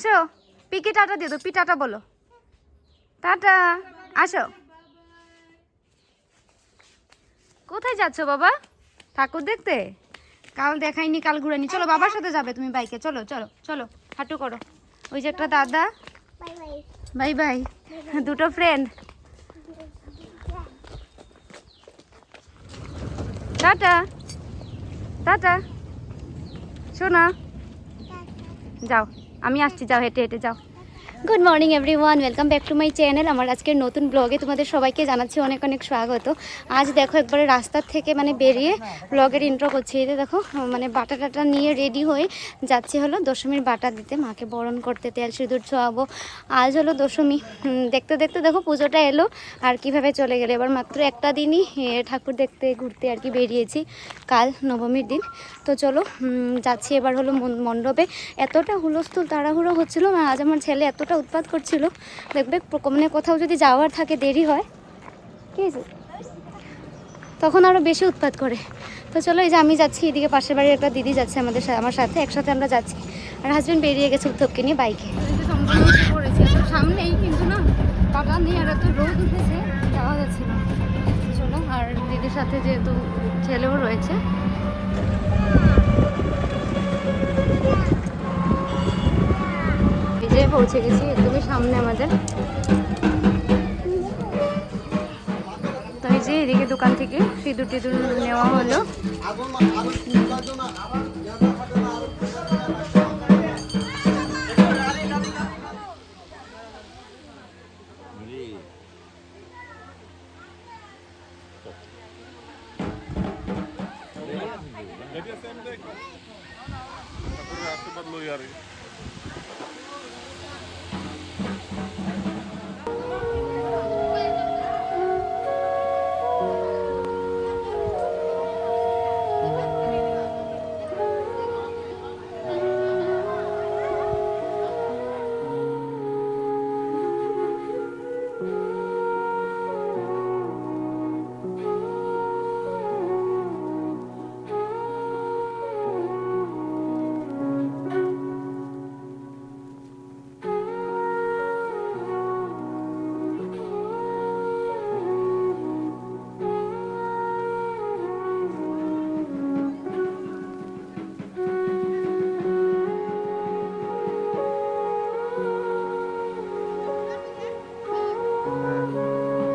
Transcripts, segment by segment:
আসো, পিকে টাটা দিয়ে দো পি টাটা বলো। টাটা, আসো। কোথায় যাচ্ছ বাবা? ঠাকুর দেখতে? কাল দেখাইনি, কাল ঘুরানি চলো বাবার সাথে যাবে তুমি বাইকে। চলো চলো চলো, হাঁটু করো। ওই যে একটা দাদা। Bye bye. দুটো ফ্রেন্ড টাটা। টাটা। শোনা। যাও আমি আসছি যাও হেঁটে হেঁটে যাও। Good morning everyone welcome back to my channel আমার আজকের নতুন ব্লগে তোমাদের সবাইকে জানাচ্ছি অনেক অনেক স্বাগত। আজ দেখো একবারে রাস্তার থেকে মানে বেরিয়ে ব্লগের ইন্ট্রো করছি। যে দেখো মানে বাটা টাটা নিয়ে রেডি হয়ে যাচ্ছে হলো দশমীর বাটা দিতে। মাকে বরণ করতে, তেল সিঁদুর ছোয়াবো। আজ হলো দশমী। দেখতে দেখতে দেখো পুজোটা এলো আর কীভাবে চলে গেলে। এবার মাত্র একটা দিনই ঠাকুর দেখতে ঘুরতে আর কি বেরিয়েছি। কাল নবমীর দিন। তো চলো যাচ্ছি এবার হলো মন- মণ্ডপে। এতটা হুলস্থুল তাড়াহুড়ো হচ্ছিল না আজ আমার ছেলে এতটা উৎপাত করছিল? দেখবে মানে কোথাও যদি যাওয়ার থাকে, দেরি হয়, কি হয়েছে? তখন আরও বেশি উৎপাত করে। তো চলো, এই যে আমি যাচ্ছি, এদিকে পাশের বাড়ির একটা দিদি যাচ্ছে আমাদের আমার সাথে, একসাথে আমরা যাচ্ছি। আর হাজব্যান্ড বেরিয়ে গেছে উত্তপকে নিয়ে বাইকে সামনেই কিন্তু না টাকা নেই আর এত রোদ উঠেছে, যাওয়া যাচ্ছে না। চলো, আর দিদির সাথে যেহেতু ছেলেও রয়েছে। যে পৌঁছে গেছি, একদমই সামনে আমাদের। তো এই যে এদিকে দোকান থেকে সিঁদুর টিঁদুর নেওয়া হলো। আসো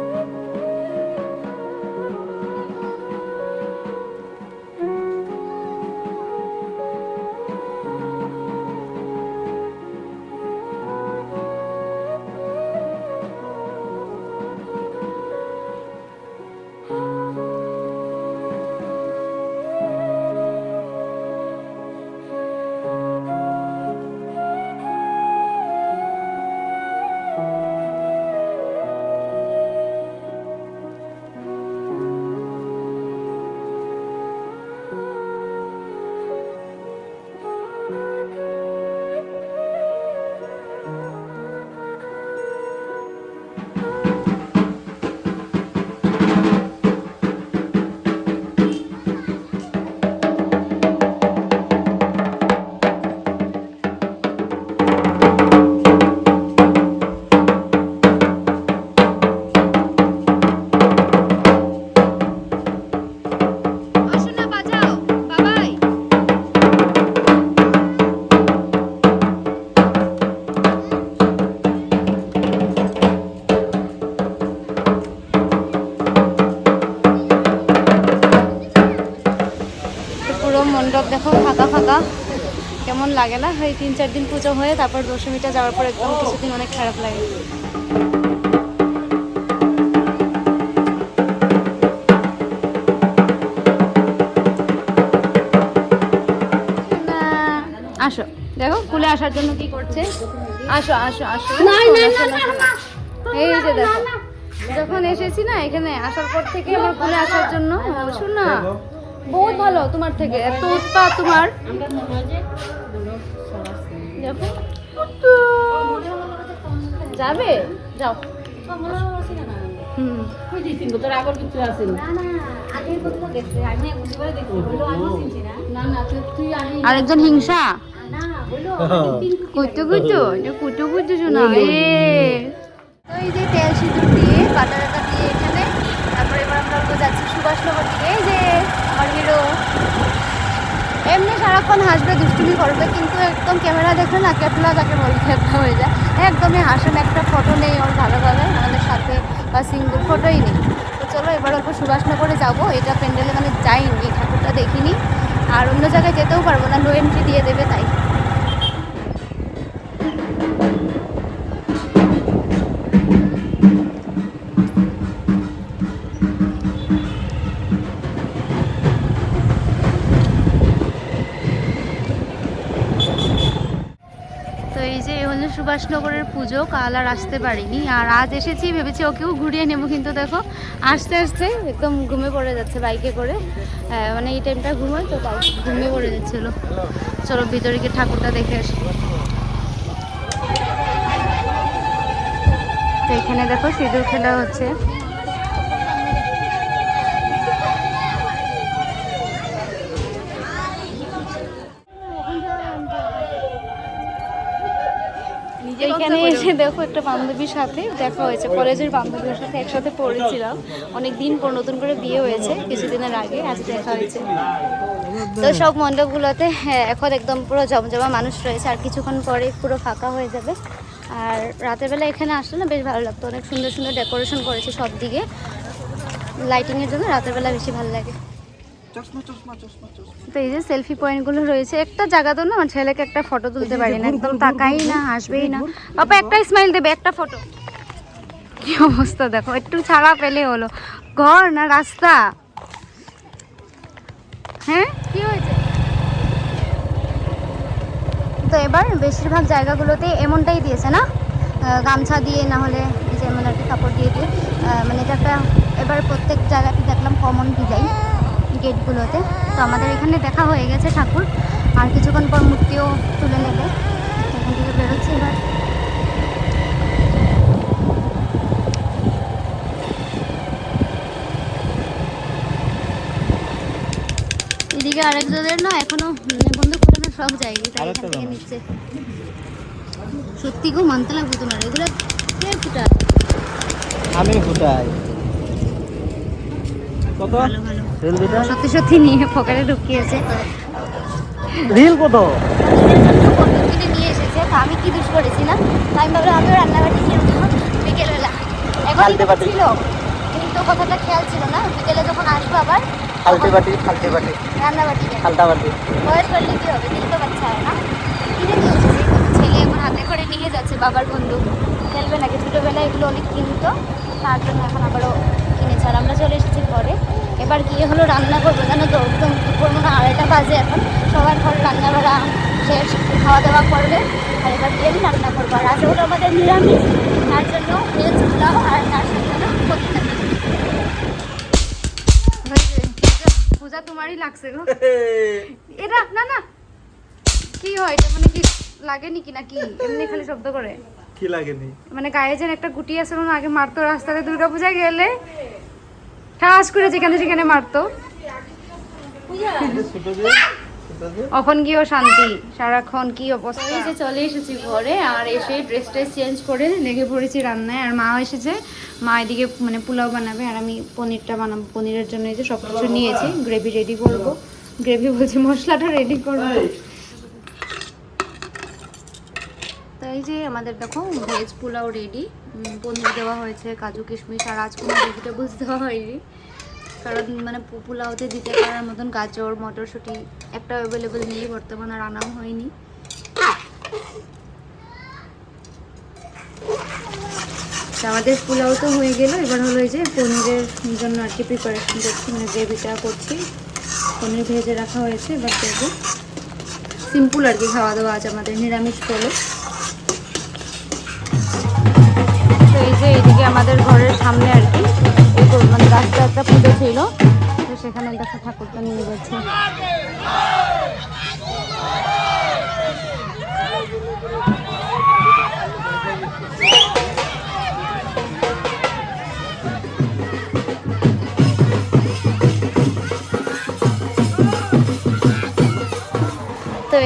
লাগে না এই তিন চার দিন পুজো হয়ে তারপর দশমীটা যাওয়ার পর একদম কিছুদিন অনেক খারাপ লাগে। আসো দেখো কুলে আসার জন্য কি করছে? আসো আসো আসো আসো, আসো। এই যে দেখো যখন এসেছি না এখানে আসার পর থেকে আমার কুলে আসার জন্য শোন না বহুত ভালো তোমার থেকে এত উৎপাত তোমার। দেখো যাবে? যাও। হুম। আরেকজন হিংসা? কুটু কুটু কুটু কুটু শোনা এ। তো এই যে তেল সিঁদুর দিয়ে কাটা টাটা দিয়ে এখানে তারপরে এবার আমরা যাচ্ছি সুভাষনগর দিকে। এই যে আমার হিরো। এমনি সারাক্ষণ হাসবে, দুষ্টুমি করবে, কিন্তু একদম ক্যামেরা দেখলে না ক্যাপলা তাকে বলে ক্যাপলা হয়ে যায়। একদমই হাসেন একটা ফটো নেই ওর ভালোভাবে, আমাদের সাথে বা সিঙ্গুল ফটোই নেই। তো চলো এবার অল্প সুভাষনগরে যাব, এটা প্যান্ডেলে মানে যাইনি, ঠাকুরটা দেখিনি। আর অন্য জায়গায় যেতেও পারব না নো এন্ট্রি দিয়ে দেবে তাই। সুভাষনগরের পুজো, কাল আর আসতে পারিনি। আর আজ এসেছি, ভেবেছি ওকেও ঘুরিয়ে নেব, কিন্তু দেখো, আস্তে আস্তে একদম ঘুমে পড়ে যাচ্ছে বাইকে করে। মানে এই টাইমটা ঘুমোয় তো তাই ঘুমিয়ে পড়ে যাচ্ছিল। চলো ভিতরে গিয়ে ঠাকুরটা দেখে আসি। তো এখানে দেখো, সিঁদুর খেলা হচ্ছে। এখানে এসে দেখো একটা বান্ধবীর সাথে দেখা হয়েছে। কলেজের বান্ধবীর সাথে একসাথে পড়েছিলাম। অনেক দিন পর নতুন করে বিয়ে হয়েছে কিছুদিনের আগে আজ দেখা হয়েছে। তো সব মণ্ডপগুলোতে হ্যাঁ, এখন একদম পুরো জমজমা মানুষ রয়েছে আর কিছুক্ষণ পরে পুরো ফাঁকা হয়ে যাবে। আর রাতের বেলা এখানে আসলে না বেশ ভালো লাগতো। অনেক সুন্দর সুন্দর ডেকোরেশন করেছে সব দিকে লাইটিংয়ের জন্য রাতের বেলা বেশি ভালো লাগে। তো এই যে সেলফি পয়েন্টগুলো রয়েছে একটা জায়গা তো না আমার ছেলেকে একটা ফটো তুলতে পারি না একদম তাকাই না আসবেই না। বাবা একটা স্মাইল দেবে একটা ফটো কি অবস্থা দেখো একটু ছাড়া পেলে হলো। ঘর না রাস্তা? হ্যাঁ? কি হয়েছে? তো এবার বেশিরভাগ জায়গাগুলোতে এমনটাই দিয়েছে না? গামছা দিয়ে না হলে যে এমন একটা কাপড় দিয়ে দিয়ে। মানে এটা একটা এবার প্রত্যেক জায়গাতে দেখলাম কমন ডিজাইন গেটগুলোতে। তো আমাদের এখানে দেখা হয়ে গেছে ঠাকুর। আর কিছুক্ষণ পর মূর্তিও তুলে নেবে। এখান থেকে বেরোচ্ছে এবার। এদিকে আরেকজনের না এখনও নিবন্ধ ফুটানোর শখ যায়নি তাই এখান থেকে নিচ্ছে। সত্যি গো মানতে লাগবে তোমার এগুলো কে ফুটায়? আমি ফুটাই। কত? রিল দুটা সত্যি সত্যি নিয়ে পকেটে ঢুকিয়েছে। রিল কত? কিনে নিয়ে এসেছে তা আমি কি দুষ করেছি না? তাই আমি ভাবলাম আমিও রান্নাবাটি কিনবো বিকেলবেলা। এখন। ছিল কিন্তু কথাটা খেয়াল ছিল না। বিকেলে যখন আসব আবার ফালতে বাটি বাটি বয়স করলে কি হবে? দিল তো বাচ্চা হয় না। কিনে নিয়ে এসেছি ছেলে এখন হাতে করে নিয়ে যাচ্ছে বাবার বন্ধু। খেলবে নাকি? ছোটোবেলায় এগুলো অনেক কিনতো তার জন্য এখন আবারও আর আমরা চলে এসেছি পরে এবার গিয়ে হলো রান্না করব জানো তো একদম দুপুর মনে আড়াইটা বাজে এখন। সবার ঘরে রান্না বাড়া শেষ খাওয়া দাওয়া করবে আর এবার গিয়ে আমি রান্না করব। আর আজ হলো আমাদের নিরামিষ তার জন্য ভেজ পোলাও আর তার সাথে পূজা তোমারই লাগছে গো। এটা না না। কি হয় এটা মানে কি লাগেনি কি নাকি এমনি খালি শব্দ করে। কি লাগেনি? মানে গায়ে যেন একটা গুটি আছে আগে মারতো রাস্তাতে দুর্গা পূজায় গেলে। ঠাস করে যেখানে সেখানে মারতো। এখন গিয়েও শান্তি, সারাক্ষণ কি অবস্থা? যে চলে এসেছি ঘরে, আর এসে ড্রেস ট্রেস চেঞ্জ করে লেগে পড়েছি রান্নায়, আর মা এসেছে। মা এদিকে মানে পোলাও বানাবে, আর আমি পনিরটা বানাবো। পনিরের জন্য এই যে সব কিছু নিয়েছি গ্রেভি রেডি করব। গ্রেভি বলছি, মশলাটা রেডি করব। তো এই যে আমাদের দেখো ভেজ পোলাও রেডি পনির দেওয়া হয়েছে, কাজু কিশমিশ আর আজ কোনো ভেজিটেবলস দেওয়া হয়নি। কারণ মানে পোলাওতে দিতে পারার মতন গাজর, মটরশুঁটি একটা অ্যাভেলেবেল নেই, বর্তমানে আর আনাও হয়নি। আমাদের পোলাও তো হয়ে গেল, এবার হলো এই যে পনিরের জন্য আর কি প্রিপারেশন করছি মানে গ্রেভিটা করছি। পনির ভেজে রাখা হয়েছে, এবার সিম্পল আর কি খাওয়া দাওয়া আজ আমাদের, নিরামিষ বলে তো এদিকে আমাদের ঘরের সামনে আর কি মানে রাস্তা একটা পুজো ছিল। তো সেখানে দেখো ঠাকুরটা নিয়ে যাচ্ছে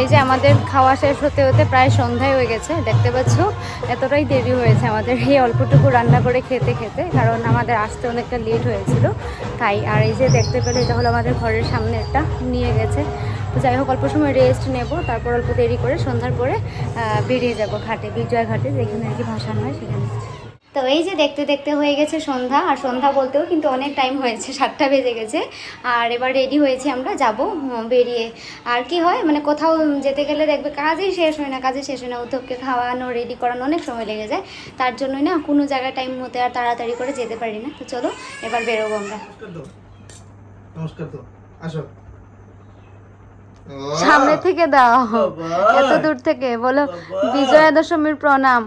এই যে আমাদের খাওয়া শেষ হতে হতে প্রায় সন্ধ্যায় হয়ে গেছে, দেখতে পাচ্ছ? এতটাই দেরি হয়েছে আমাদের এই অল্পটুকু রান্না করে খেতে খেতে, কারণ আমাদের আসতে অনেকটা লেট হয়েছিল। তাই আর এই যে দেখতে পেলে এটা হলো আমাদের ঘরের সামনে একটা নিয়ে গেছে। তো যাই হোক, অল্প সময় রেস্ট নেব, তারপর অল্প দেরি করে সন্ধ্যার পরে বেরিয়ে যাব ঘাটে, বিজয় ঘাটে, যেখানে আর কি ভাসান হয় সেখানে। তো এই যে দেখতে দেখতে হয়ে গেছে সন্ধ্যা, আর সন্ধ্যা বলতেও কিন্তু অনেক টাইম হয়েছে, সাতটা বেজে গেছে। আর এবার রেডি হয়েছি আমরা, যাব বেরিয়ে। আর কি হয় মানে কোথাও যেতে গেলে দেখবে কাজই শেষ হয় না, কাজই শেষ হয় না। উদ্ধবকে খাওয়ানো রেডি করানো অনেক সময় লেগে যায়। তার জন্যই না কোনো জায়গায় টাইম মতো আর তাড়াতাড়ি করে যেতে পারি না। তো চলো, এবার বেরোবো আমরা। নমস্কার তো। আসো। সামনে থেকে দাও। এত দূর থেকে। বলো বিজয়া দশমীর প্রণাম।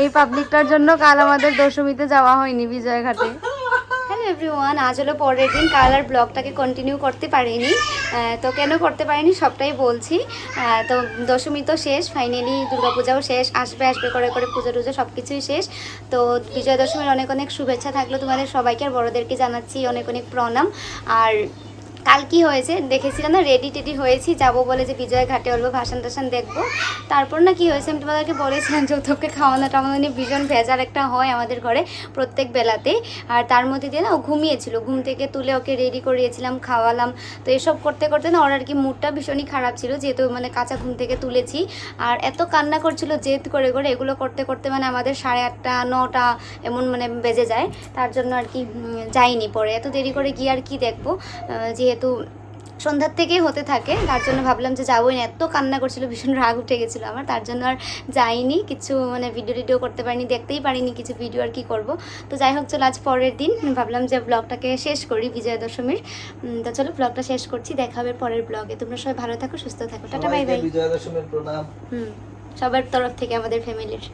এই পাবলিকটার জন্য কাল আমাদের দশমীতে যাওয়া হয়নি বিজয় ঘাটে হ্যালো এভরিওয়ান, আজ হলো পরের দিন। কাল আর ব্লগটাকে কন্টিনিউ করতে পারিনি। তো কেন করতে পারিনি সবটাই বলছি। তো দশমী তো শেষ ফাইনালি দুর্গাপূজাও শেষ, আসবে আসবে করে করে পুজো টুজো সব কিছুই শেষ। তো বিজয়া দশমীর অনেক অনেক শুভেচ্ছা থাকল তোমাদের সবাইকে, আর বড়োদেরকে জানাচ্ছি অনেক অনেক প্রণাম। আর কাল কি হয়েছে? দেখেছিলাম না রেডি টেডি হয়েছি যাব বলে যে বিজয় ঘাটে অল্প ভাসান টাসান দেখব। তারপর না কি হয়েছে আমি তোমাদেরকে বলেছিলাম যৌথককে খাওয়ানো টাওয়ানো নিয়ে ভীষণ ভেজাল একটা হয় আমাদের ঘরে প্রত্যেক বেলাতেই আর তার মধ্যে দিয়ে না ও ঘুমিয়েছিল। ঘুম থেকে তুলে ওকে রেডি করিয়েছিলাম খাওয়ালাম। তো এসব করতে করতে না ওর আর কি মুডটা ভীষণই খারাপ ছিল যেহেতু মানে কাঁচা ঘুম থেকে তুলেছি। আর এত কান্না করছিল জেদ করে করে এগুলো করতে করতে মানে আমাদের সাড়ে আটটা নটা এমন মানে বেজে যায়। তার জন্য আর কি যাইনি পরে। এত দেরি করে গিয়ে আর কি দেখব? আহ, যেহেতু সন্ধ্যার থেকেই হতে থাকে তার জন্য ভাবলাম যে যাবোই না। এত কান্না করছিল ভীষণ রাগ উঠে গেছিল আমার তার জন্য আর যাইনি। কিছু মানে ভিডিও টিডিও করতে পারিনি দেখতেই পারিনি কিছু ভিডিও আর কি করব। তো যাই হোক চলো আজ পরের দিন ভাবলাম যে ব্লগটাকে শেষ করি বিজয়া দশমীর তো চলো ব্লগটা শেষ করছি দেখা হবে পরের ব্লগে তোমরা সবাই ভালো থাকো সুস্থ থাকো। Tata bye bye. বিজয়া দশমীর প্রণাম। হুম সবার তরফ থেকে আমাদের ফ্যামিলির